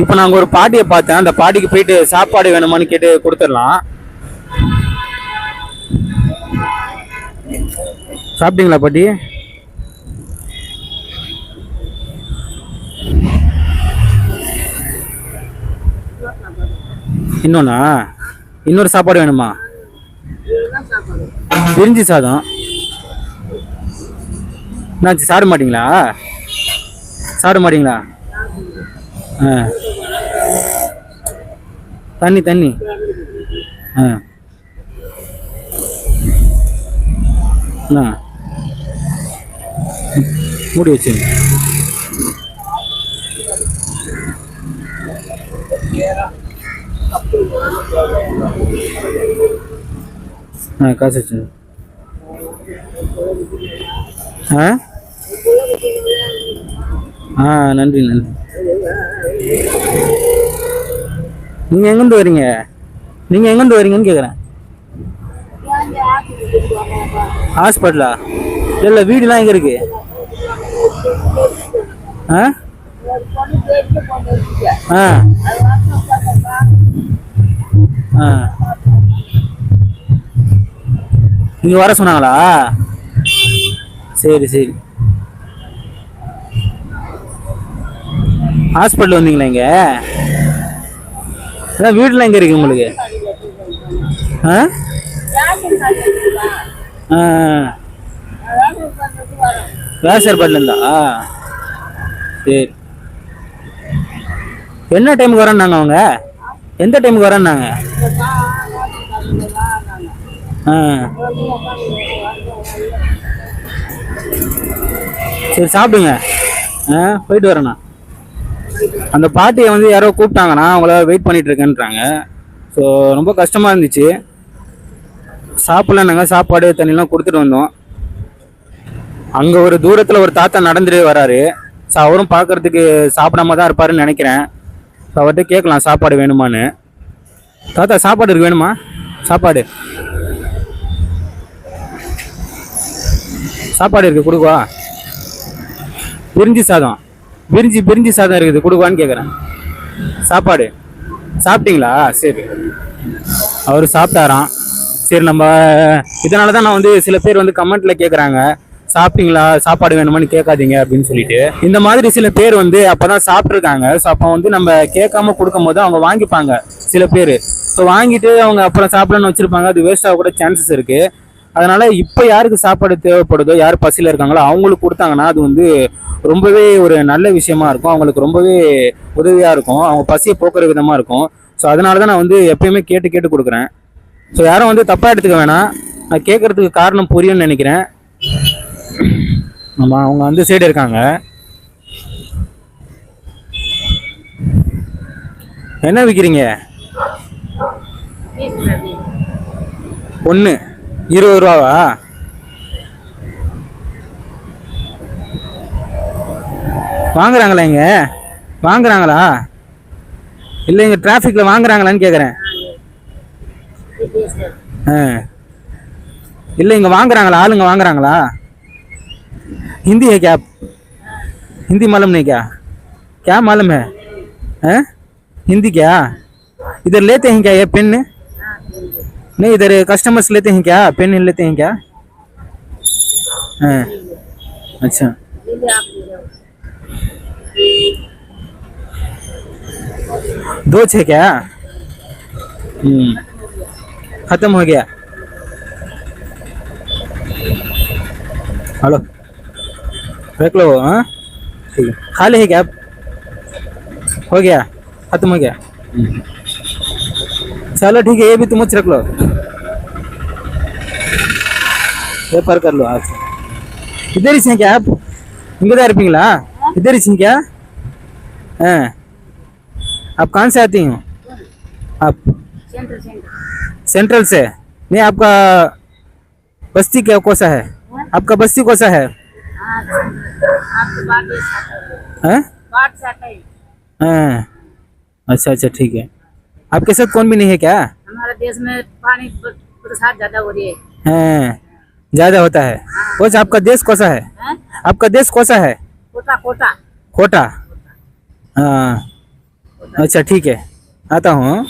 இப்போ நாங்கள் ஒரு பாட்டியை பார்த்தேன். அந்த பாட்டிக்கு போயிட்டு சாப்பாடு வேணுமான்னு கேட்டு கொடுத்துடலாம். சாப்பிட்டீங்களா பாட்டி? இன்னொன்னா? இன்னொரு சாப்பாடு வேணுமா? பிரிஞ்சு சாதம். என்னாச்சு சாப்பிட மாட்டீங்களா? சாப்பிட மாட்டீங்களா? ஆ. தண்ணி தண்ணி. ஆ. மூடி வச்சு ஆ காசு வச்சு ஆ? ஆ நன்றி நன்றி. நீங்கள் எங்கேருந்து வரீங்க? நீங்கள் எங்கேருந்து வரீங்கன்னு கேட்குறேன் ஹாஸ்பிட்டலா இல்லை வீடுலாம் எங்கே இருக்கு? ஆ? ஆ. ஆ. வர சொன்னாங்களா? சரி சரி. ஹாஸ்பிட்டல் வந்தீங்களா இங்கே? அதான் வீட்டில் எங்கே இருக்கு உங்களுக்கு? ஆ? ஆ வேசர்பாட்லேருந்தா சரி. என்ன டைமுக்கு வரேன்னாங்க அவங்க? எந்த டைமுக்கு வரேன்னாங்க? ஆ. சரி சாப்பிடுங்க. ஆ போயிட்டு வரேண்ணா அந்த பாட்டியை வந்து யாரோ கூப்பிட்டாங்கன்னா அவங்கள வெயிட் பண்ணிட்டு இருக்கேன்றாங்க ஸோ ரொம்ப கஷ்டமாக இருந்துச்சு. சாப்பிட்லன்னாங்க சாப்பாடு தண்ணிலாம் கொடுத்துட்டு வந்தோம். அங்கே ஒரு தூரத்தில் ஒரு தாத்தா நடந்துட்டு வராரு. ஸோ அவரும் பார்க்கறதுக்கு சாப்பிடாம தான் இருப்பாருன்னு நினைக்கிறேன். ஸோ அவர்கிட்ட கேட்கலாம் சாப்பாடு வேணுமான்னு. தாத்தா சாப்பாடு இருக்கு வேணுமா? சாப்பாடு. சாப்பாடு இருக்கு கொடுக்குவா? பிரிஞ்சு சாதம். பிரிஞ்சு பிரிஞ்சு சாதம் இருக்குது. கொடுக்குவான்னு கேட்குறேன் சாப்பாடு. சாப்பிட்டீங்களா? சரி. அவர் சாப்பிட்டாராம். சரி நம்ம இதனால தான் நான் வந்து சில பேர் வந்து கமெண்ட்ல கேட்குறாங்க சாப்பிட்டீங்களா? சாப்பாடு வேணுமான்னு கேட்காதீங்க அப்படின்னு சொல்லிட்டு. இந்த மாதிரி சில பேர் வந்து அப்பதான் சாப்பிட்ருக்காங்க ஸோ அப்போ வந்து நம்ம கேட்காம கொடுக்கும் போது அவங்க வாங்கிப்பாங்க சில பேர். ஸோ வாங்கிட்டு அவங்க அப்புறம் சாப்பிடணும்னு வச்சிருப்பாங்க. அது வேஸ்ட் ஆக கூட சான்சஸ் இருக்கு. அதனால இப்போ யாருக்கு சாப்பாடு தேவைப்படுதோ யார் பசியில் இருக்காங்களோ அவங்களுக்கு கொடுத்தாங்கன்னா அது வந்து ரொம்பவே ஒரு நல்ல விஷயமா இருக்கும். அவங்களுக்கு ரொம்பவே உதவியாக இருக்கும். அவங்க பசியை போக்குற விதமாக இருக்கும். ஸோ அதனால தான் நான் வந்து எப்பயுமே கேட்டு கேட்டு கொடுக்குறேன். ஸோ யாரும் வந்து தப்பாக எடுத்துக்க வேணாம். நான் கேட்கறதுக்கு காரணம் புரியும்னு நினைக்கிறேன். ஆமாம் அவங்க அந்த சைடு இருக்காங்க. என்ன விற்கிறீங்க ஒன்று இருபது ரூபாவா வாங்குறாங்களா இங்க வாங்குறாங்களா இல்லை இங்கே டிராஃபிக்கில் வாங்குறாங்களான்னு கேட்குறேன் ஆ இல்லை இங்கே வாங்குறாங்களா ஆளுங்க வாங்குறாங்களா हिंदी है क्या आप हिंदी मालूम नहीं क्या क्या मालूम है हैं हिंदी क्या इधर लेते हैं क्या ये पेन नहीं, इधर कस्टमर्स लेते हैं क्या? पेन लेते हैं क्या? हाँ। अच्छा। दो छः क्या? हम्म। खत्म हो गया। हेलो। रख लो हाँ। ठीक है। खाली है क्या हो गया। खत्म हो गया। चलो ठीक है ये भी तुम मुझ रख लो पेपर कर लो आज इधर ही से हैं क्या आप इनके தான் இருப்பீங்களா इधर ही से हैं क्या हाँ आप कहाँ से आती हो आप सेंटर सेंटर सेंट्रल से नहीं आपका बस्ती क्या कौन सा है आपका बस्ती कौन सा है हाँ आपको बात है हैं बात साटा है हाँ अच्छा अच्छा ठीक है आपके साथ कौन भी नहीं है क्या? हमारे देश में पानी बरसात ज़्यादा हो रही है। हाँ ज़्यादा होता है। कौन आपका देश कौसा है? हैं? आपका देश कौसा है? कोटा कोटा। कोटा। हाँ। अच्छा ठीक है। आता हूँ।